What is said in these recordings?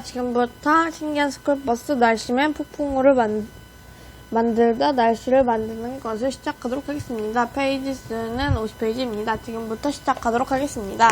지금부터 신기한 스쿨버스 날씨맨 폭풍우를 만, 만들다 날씨를 만드는 것을 시작하도록 하겠습니다. 페이지 수는 50페이지입니다. 지금부터 시작하도록 하겠습니다.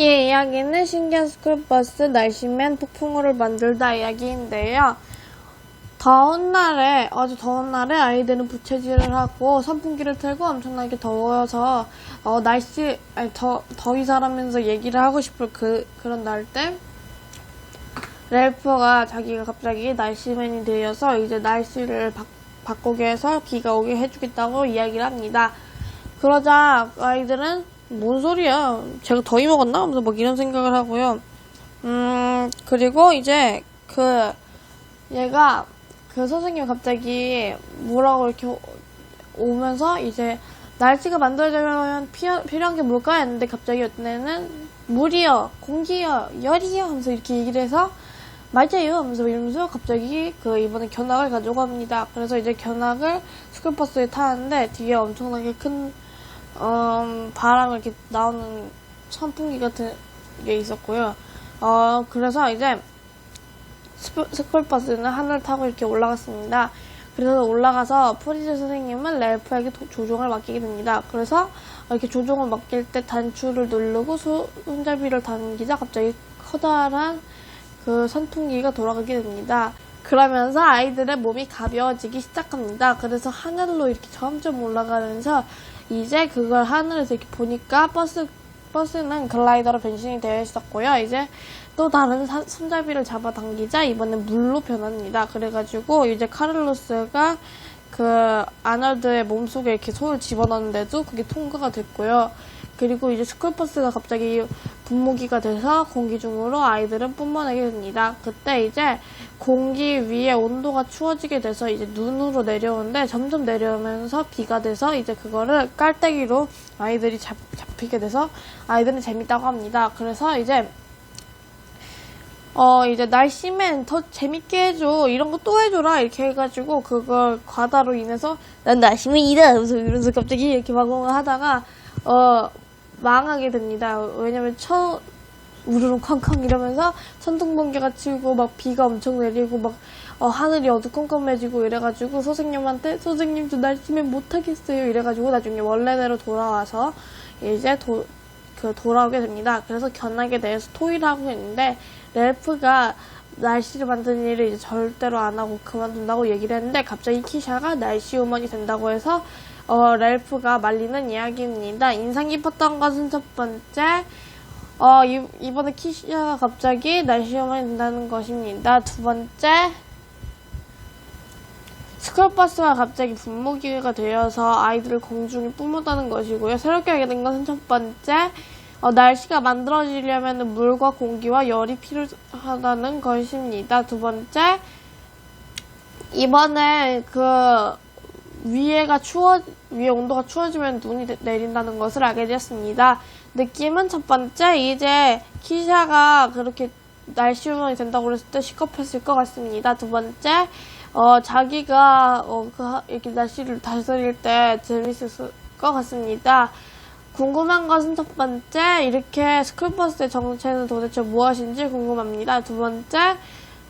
이 이야기는 신기한 스쿨버스 날씨맨 폭풍우를 만들다 이야기인데요. 더운 날에, 아주 더운 날에 아이들은 부채질을 하고 선풍기를 틀고 엄청나게 더워서, 어, 날씨, 아니, 더, 더위 사라면서 얘기를 하고 싶을 그, 그런 날 때, 렐프가 자기가 갑자기 날씨맨이 되어서 이제 날씨를 바, 바꾸게 해서 비가 오게 해주겠다고 이야기를 합니다. 그러자 아이들은 뭔 소리야? 제가 더위 먹었나? 하면서 막 이런 생각을 하고요. 음, 그리고 이제 그 얘가 그 선생님이 갑자기 뭐라고 이렇게 오- 오면서 이제 날씨가 만들어지려면 피어- 필요한 게 뭘까 했는데 갑자기 어떤 애는 물이요, 공기요, 열이요 하면서 이렇게 얘기를 해서 맞아요 하면서 이러면서 갑자기 그 이번에 견학을 가지고 합니다. 그래서 이제 견학을 스쿨버스에 타는데 뒤에 엄청나게 큰 음, 바람을 이렇게 나오는 선풍기 같은 게 있었고요. 어, 그래서 이제 스쿨- 스쿨버스는 하늘 타고 이렇게 올라갔습니다. 그래서 올라가서 프리즈 선생님은 렐프에게 도- 조종을 맡기게 됩니다. 그래서 이렇게 조종을 맡길 때 단추를 누르고 소- 손잡이를 당기자 갑자기 커다란 그 선풍기가 돌아가게 됩니다. 그러면서 아이들의 몸이 가벼워지기 시작합니다. 그래서 하늘로 이렇게 점점 올라가면서 이제 그걸 하늘에서 이렇게 보니까 버스 버스는 글라이더로 변신이 되어 있었고요. 이제 또 다른 사- 손잡이를 잡아 당기자 이번엔 물로 변합니다. 그래가지고 이제 카를로스가 그 아널드의 몸속에 이렇게 손을 집어넣는데도 그게 통과가 됐고요. 그리고 이제 스쿨버스가 갑자기 분무기가 돼서 공기 중으로 아이들은 뿜어내게 됩니다. 그때 이제 공기 위에 온도가 추워지게 돼서 이제 눈으로 내려오는데 점점 내려오면서 비가 돼서 이제 그거를 깔때기로 아이들이 잡, 잡히게 돼서 아이들은 재밌다고 합니다. 그래서 이제 어, 이제 날씨맨 더 재밌게 해줘. 이런 거 또 해줘라. 이렇게 해가지고, 그걸 과다로 인해서, 난 날씨맨이다. 이러면서, 이러면서 갑자기 이렇게 마공을 하다가, 어, 망하게 됩니다. 왜냐면 천, 우르르 쾅쾅 이러면서 천둥 번개가 치고, 막 비가 엄청 내리고, 막, 어, 하늘이 어두컴컴해지고 이래가지고, 선생님한테, 선생님 저 날씨맨 못하겠어요. 이래가지고, 나중에 원래대로 돌아와서, 이제 도, 그 돌아오게 됩니다. 그래서 견학에 대해서 토의를 하고 있는데 렐프가 날씨를 만드는 일을 이제 절대로 안 하고 그만둔다고 얘기를 했는데 갑자기 키샤가 날씨 우먼이 된다고 해서 어, 렐프가 말리는 이야기입니다. 인상 깊었던 것은 첫 번째 어, 이, 이번에 키샤가 갑자기 날씨 우먼이 된다는 것입니다. 두 번째 스쿨버스가 갑자기 분무기가 되어서 아이들을 공중에 뿜었다는 것이고요. 새롭게 알게 된 것은 첫 번째, 어, 날씨가 만들어지려면 물과 공기와 열이 필요하다는 것입니다. 두 번째, 이번에 그 위에가 추워 위에 온도가 추워지면 눈이 내- 내린다는 것을 알게 되었습니다. 느낌은 첫 번째 이제 키샤가 그렇게 날씨 우먼이 된다고 그랬을 때 시겁했을 것 같습니다. 두 번째 어 자기가 어, 그 하- 이렇게 날씨를 다스릴 때 재밌을 것 같습니다. 궁금한 것은 첫 번째, 이렇게 스쿨버스의 정체는 도대체 무엇인지 궁금합니다. 두 번째,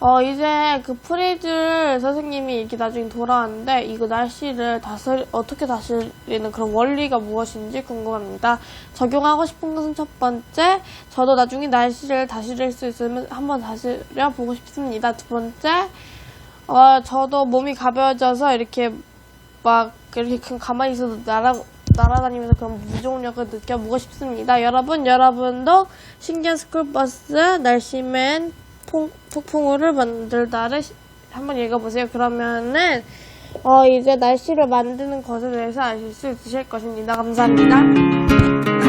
어, 이제 그 프리즈 선생님이 이렇게 나중에 돌아왔는데, 이거 날씨를 다스 어떻게 다스리는 그런 원리가 무엇인지 궁금합니다. 적용하고 싶은 것은 첫 번째, 저도 나중에 날씨를 다스릴 수 있으면 한번 다스려 보고 싶습니다. 두 번째, 어, 저도 몸이 가벼워져서 이렇게 막 이렇게 그냥 가만히 있어도 날아 날아다니면서 그런 무重력을 느껴보고 싶습니다. 여러분, 여러분도 신기한 스쿨버스 날씨맨 폭, 폭풍우를 만들다를 시- 한번 읽어보세요. 그러면은 어, 이제 날씨를 만드는 것에 대해서 아실 수 있으실 것입니다. 감사합니다.